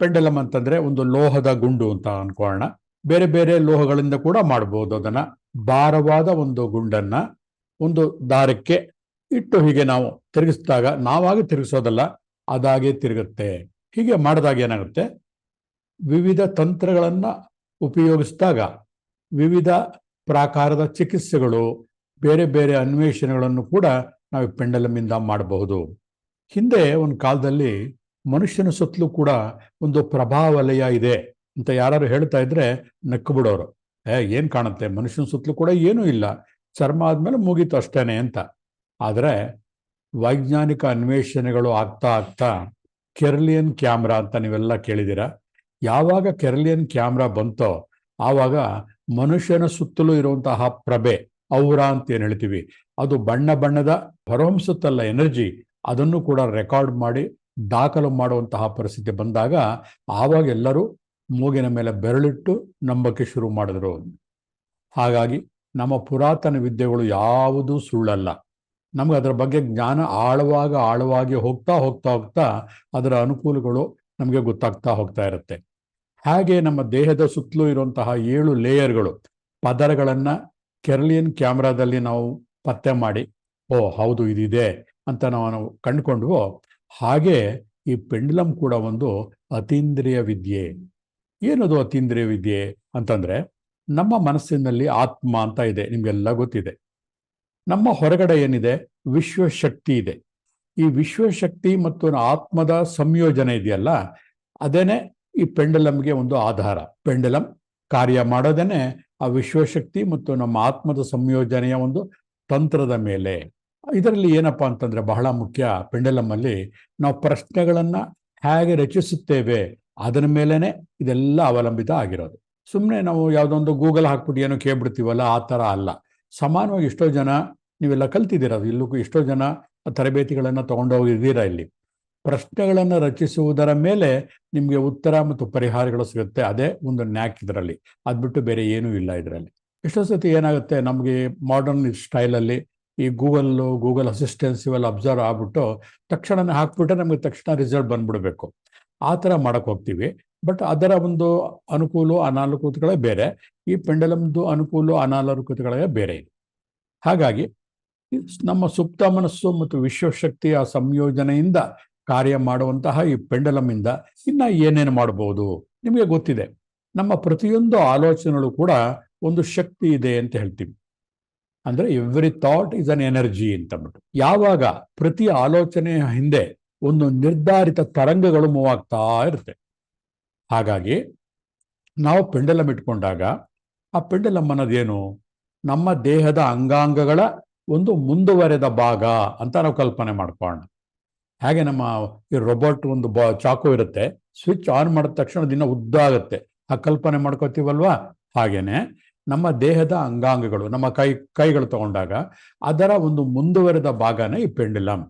ಪೆಂಡಲಮ್ ಅಂತಂದ್ರೆ ಒಂದು ಲೋಹದ ಗುಂಡು ಅಂತ ಅನ್ಕೋಣ ಬೇರೆ ಬೇರೆ ಲೋಹಗಳಿಂದ ಕೂಡ ಮಾಡಬಹುದು ಅದನ್ನ. ಭಾರವಾದ ಒಂದು ಗುಂಡನ್ನ ಒಂದು ದಾರಕ್ಕೆ ಇಟ್ಟು ಹೀಗೆ ನಾವು ತಿರುಗಿಸಿದಾಗ, ನಾವಾಗಿ ತಿರುಗಿಸೋದಲ್ಲ, ಅದಾಗೆ ತಿರುಗುತ್ತೆ. ಹೀಗೆ ಮಾಡಿದಾಗ ಏನಾಗುತ್ತೆ? ವಿವಿಧ ತಂತ್ರಗಳನ್ನ ಉಪಯೋಗಿಸಿದಾಗ, ವಿವಿಧ ಪ್ರಾಕಾರದ ಚಿಕಿತ್ಸೆಗಳು, ಬೇರೆ ಬೇರೆ ಅನ್ವೇಷಣೆಗಳನ್ನು ಕೂಡ ನಾವು ಪೆಂಡಲಮಿಂದ ಮಾಡಬಹುದು. ಹಿಂದೆ ಒಂದು ಕಾಲದಲ್ಲಿ ಮನುಷ್ಯನ ಸುತ್ತಲೂ ಕೂಡ ಒಂದು ಪ್ರಭಾವಲಯ ಇದೆ ಅಂತ ಯಾರು ಹೇಳ್ತಾ ಇದ್ರೆ ನಕ್ಕು ಬಿಡೋರು. ಏ, ಏನ್ ಕಾಣುತ್ತೆ? ಮನುಷ್ಯನ ಸುತ್ತಲೂ ಕೂಡ ಏನೂ ಇಲ್ಲ. ಚರ್ಮ ಆದ್ಮೇಲೆ ಮುಗೀತು ಅಷ್ಟೇನೆ ಅಂತ. ಆದರೆ ವೈಜ್ಞಾನಿಕ ಅನ್ವೇಷಣೆಗಳು ಆಗ್ತಾ ಆಗ್ತಾ ಕೆರ್ಲಿಯನ್ ಕ್ಯಾಮ್ರಾ ಅಂತ ನೀವೆಲ್ಲ ಕೇಳಿದ್ದೀರಾ? ಯಾವಾಗ ಕೆರ್ಲಿಯನ್ ಕ್ಯಾಮ್ರಾ ಬಂತೋ ಆವಾಗ ಮನುಷ್ಯನ ಸುತ್ತಲೂ ಇರುವಂತಹ ಪ್ರಭೆ, ಔರ ಅಂತ ಏನ್ ಹೇಳ್ತೀವಿ? ಅದು ಬಣ್ಣ ಬಣ್ಣದ ಹೊರಹೊಮ್ಸುತ್ತಲ್ಲ ಎನರ್ಜಿ, ಅದನ್ನು ಕೂಡ ರೆಕಾರ್ಡ್ ಮಾಡಿ ದಾಖಲು ಮಾಡುವಂತಹ ಪರಿಸ್ಥಿತಿ ಬಂದಾಗ ಆವಾಗ ಎಲ್ಲರೂ ಮೂಗಿನ ಮೇಲೆ ಬೆರಳಿಟ್ಟು ನಂಬಕ್ಕೆ ಶುರು ಮಾಡಿದ್ರು ಹಾಗಾಗಿ ನಮ್ಮ ಪುರಾತನ ವಿದ್ಯೆಗಳು ಯಾವುದೂ ಸುಳ್ಳಲ್ಲ. ನಮ್ಗೆ ಅದರ ಬಗ್ಗೆ ಜ್ಞಾನ ಆಳವಾಗ ಆಳವಾಗಿ ಹೋಗ್ತಾ ಹೋಗ್ತಾ ಹೋಗ್ತಾ ಅದರ ಅನುಕೂಲಗಳು ನಮಗೆ ಗೊತ್ತಾಗ್ತಾ ಹೋಗ್ತಾ ಇರುತ್ತೆ. ಹಾಗೆ ನಮ್ಮ ದೇಹದ ಸುತ್ತಲೂ ಇರುವಂತಹ ಏಳು ಲೇಯರ್ಗಳು, ಪದರಗಳನ್ನು ಕೆರಲಿಯನ್ ಕ್ಯಾಮ್ರಾದಲ್ಲಿ ನಾವು ಪತ್ತೆ ಮಾಡಿ ಓ ಹೌದು ಇದಿದೆ ಅಂತ ನಾವು ಕಂಡುಕೊಂಡ್ವೋ ಹಾಗೆ ಈ ಪೆಂಡ್ಲಮ್ ಕೂಡ ಒಂದು ಅತೀಂದ್ರಿಯ ವಿದ್ಯೆ. ಏನದು ಅತೀಂದ್ರಿಯ ವಿದ್ಯೆ ಅಂತಂದ್ರೆ ನಮ್ಮ ಮನಸ್ಸಿನಲ್ಲಿ ಆತ್ಮ ಅಂತ ಇದೆ, ನಿಮ್ಗೆಲ್ಲ ಗೊತ್ತಿದೆ. ನಮ್ಮ ಹೊರಗಡೆ ಏನಿದೆ? ವಿಶ್ವಶಕ್ತಿ ಇದೆ. ಈ ವಿಶ್ವಶಕ್ತಿ ಮತ್ತು ಆತ್ಮದ ಸಂಯೋಜನೆ ಇದೆಯಲ್ಲ ಅದೇನೆ ಈ ಪೆಂಡಲಮ್ಗೆ ಒಂದು ಆಧಾರ. ಪೆಂಡಲಮ್ ಕಾರ್ಯ ಮಾಡೋದೇನೆ ಆ ವಿಶ್ವಶಕ್ತಿ ಮತ್ತು ನಮ್ಮ ಆತ್ಮದ ಸಂಯೋಜನೆಯ ಒಂದು ತಂತ್ರದ ಮೇಲೆ. ಇದರಲ್ಲಿ ಏನಪ್ಪಾ ಅಂತಂದ್ರೆ ಬಹಳ ಮುಖ್ಯ ಪೆಂಡಲಮ್ಮಲ್ಲಿ ನಾವು ಪ್ರಶ್ನೆಗಳನ್ನ ಹೇಗೆ ರಚಿಸುತ್ತೇವೆ ಅದರ ಮೇಲೇನೆ ಇದೆಲ್ಲ ಅವಲಂಬಿತ ಆಗಿರೋದು. ಸುಮ್ಮನೆ ನಾವು ಯಾವುದೊಂದು ಗೂಗಲ್ ಹಾಕ್ಬಿಟ್ಟು ಏನೋ ಕೇಳ್ಬಿಡ್ತೀವಲ್ಲ ಆ ಥರ ಅಲ್ಲ. ಸಮಾನವಾಗಿ ಎಷ್ಟೋ ಜನ ನೀವೆಲ್ಲ ಕಲ್ತಿದ್ದೀರ, ಇಲ್ಲೂ ಎಷ್ಟೋ ಜನ ತರಬೇತಿಗಳನ್ನು ತಗೊಂಡೋಗಿದ್ದೀರಾ ಇಲ್ಲಿ. ಪ್ರಶ್ನೆಗಳನ್ನು ರಚಿಸುವುದರ ಮೇಲೆ ನಿಮಗೆ ಉತ್ತರ ಮತ್ತು ಪರಿಹಾರಗಳು ಸಿಗುತ್ತೆ ಅದೇ ಒಂದು ನ್ಯಾಕ್ ಇದರಲ್ಲಿ. ಅದ್ಬಿಟ್ಟು ಬೇರೆ ಏನೂ ಇಲ್ಲ ಇದರಲ್ಲಿ. ಎಷ್ಟೋ ಸತಿ ಏನಾಗುತ್ತೆ ನಮಗೆ ಮಾಡರ್ನ್ ಸ್ಟೈಲಲ್ಲಿ ಈ ಗೂಗಲ್ಲು ಗೂಗಲ್ ಅಸಿಸ್ಟೆನ್ಸ್ ಇವೆಲ್ಲ ಅಬ್ಸರ್ವ್ ಆಗ್ಬಿಟ್ಟು ತಕ್ಷಣನೇ ಹಾಕ್ಬಿಟ್ರೆ ನಮಗೆ ತಕ್ಷಣ ರಿಸಲ್ಟ್ ಬಂದ್ಬಿಡಬೇಕು. ಆ ಥರ ಮಾಡಕ್ಕೆ ಹೋಗ್ತೀವಿ. ಬಟ್ ಅದರ ಒಂದು ಅನುಕೂಲ ಅನಾನುಕೂಲಗಳೇ ಬೇರೆ. ಈ ಪೆಂಡಲಮ್ದು ಅನುಕೂಲ ಅನಾನುಕೂಲಗಳೇ ಬೇರೆ ಇದೆ. ಹಾಗಾಗಿ ನಮ್ಮ ಸುಪ್ತ ಮನಸ್ಸು ಮತ್ತು ವಿಶ್ವಶಕ್ತಿಯ ಸಂಯೋಜನೆಯಿಂದ ಕಾರ್ಯ ಮಾಡುವಂತಹ ಈ ಪೆಂಡಲಮಿಂದ ಇನ್ನು ಏನೇನು ಮಾಡ್ಬೋದು ನಿಮಗೆ ಗೊತ್ತಿದೆ. ನಮ್ಮ ಪ್ರತಿಯೊಂದು ಆಲೋಚನೆಗಳು ಕೂಡ ಒಂದು ಶಕ್ತಿ ಇದೆ ಅಂತ ಹೇಳ್ತೀವಿ. ಅಂದ್ರೆ every thought is an energy ಅಂತ ಅಂದ್ಬಿಟ್ಟು. ಯಾವಾಗ ಪ್ರತಿ ಆಲೋಚನೆಯ ಹಿಂದೆ ಒಂದು ನಿರ್ಧಾರಿತ ತರಂಗಗಳು ಮೂವ್ ಆಗ್ತಾ ಇರುತ್ತೆ. ಹಾಗಾಗಿ ನಾವು ಪೆಂಡಲಮ್ ಇಟ್ಕೊಂಡಾಗ ಆ ಪೆಂಡಲಮ್ ಅನ್ನೋದೇನು ನಮ್ಮ ದೇಹದ ಅಂಗಾಂಗಗಳ ಒಂದು ಮುಂದುವರೆದ ಭಾಗ ಅಂತ ನಾವು ಕಲ್ಪನೆ ಮಾಡ್ಕೊಳ್ಳೋಣ ಹಾಗೆ ನಮ್ಮ ಈ ರೊಬೋಟ್ ಒಂದು ಬಾ ಚಾಕು ಇರುತ್ತೆ ಸ್ವಿಚ್ ಆನ್ ಮಾಡಿದ ತಕ್ಷಣ ದಿನ ಉದ್ದ ಆಗುತ್ತೆ. ಆ ಕಲ್ಪನೆ ಮಾಡ್ಕೋತೀವಲ್ವಾ? ಹಾಗೇನೆ ನಮ್ಮ ದೇಹದ ಅಂಗಾಂಗಗಳು ನಮ್ಮ ಕೈ ಕೈಗಳು ತಗೊಂಡಾಗ ಅದರ ಒಂದು ಮುಂದುವರೆದ ಭಾಗನೇ ಈ ಪೆಂಡಿಲಮ್.